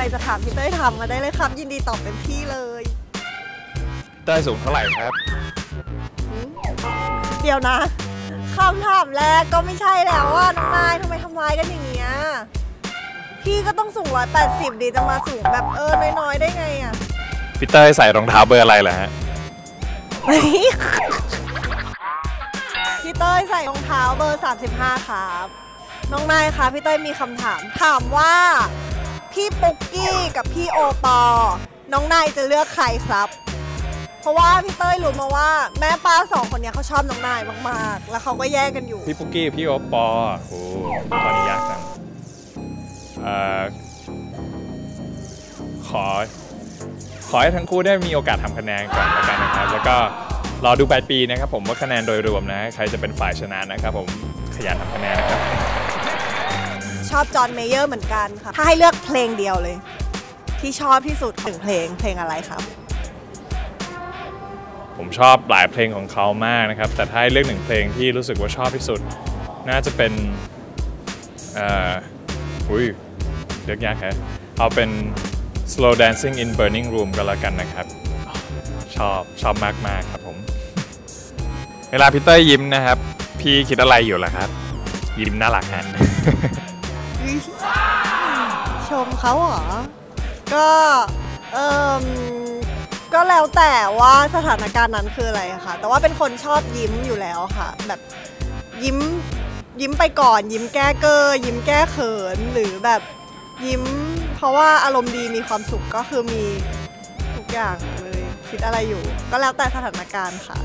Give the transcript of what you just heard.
อะไรจะถามพี่เต้ยถามมาได้เลยครับยินดีตอบเต็มที่เลยเต้ยสูงเท่าไหร่ครับหืมเดี๋ยวนะคำถามแรกก็ไม่ใช่แล้วว่าน้องนายทำไมทำร้ายกันอย่างเงี้ยพี่ก็ต้องสูงร้อยแปดสิบดีจะมาสูงแบบเออน้อยๆได้ไงอะพี่เต้ยใส่รองเท้าเบอร์อะไรเหรอฮะพี่เต้ยใส่รองเท้าเบอร์ 35 ครับ น้องนายคะพี่เต้ยมีคำถามถามว่า พี่ปุ๊กกี้กับพี่โอปอ น้องนายจะเลือกใครครับ เพราะว่าพี่เต้ยรู้มาว่า แม่ป้าสองคนเนี้ยเขาชอบน้องนายมากๆ แล้วเขาก็แยกกันอยู่พี่ปุกกี้พี่โอปอโอ้ตอนนี้ยากจังเอ่อขอ ขอให้ทั้งคู่ได้มีโอกาสทำคะแนนก่อนแล้วกันนะครับ แล้วก็รอดูปลายปีนะครับ ผมว่าคะแนนโดยรวมนะ ใครจะเป็นฝ่ายชนะนะครับ ผมขยันทำคะแนนนะครับ ชอบจอห์นเมเยอร์เหมือนกันค่ะ ถ้าให้เลือกเพลงเดียวเลย ที่ชอบที่สุดหนึ่งเพลงเพลงอะไรครับผมชอบหลายเพลงของเขามากนะครับ แต่ถ้าให้เลือกหนึ่งเพลงที่รู้สึกว่าชอบที่สุด น่าจะเป็นเอ่ออุ้ยเลือกยากแฮะเอาเป็น slow dancing in burning room ก็แล้วกันนะครับ ชอบชอบมากมากๆครับผม เวลาพีเตอร์ยิ้มนะครับ พี่คิดอะไรอยู่ล่ะครับ ยิ้มน่ารักฮะ ชมเขาเหรอ ก็เออก็แล้วแต่ว่าสถานการณ์นั้นคืออะไรค่ะ แต่ว่าเป็นคนชอบยิ้มอยู่แล้วค่ะ แบบยิ้มยิ้มไปก่อน ยิ้มแก้เกอร์ยิ้มแก้เขินหรือแบบยิ้ม เพราะว่าอารมณ์ดีมีความสุขก็คือมีทุกอย่างเลย คิดอะไรอยู่ ก็แล้วแต่สถานการณ์ค่ะ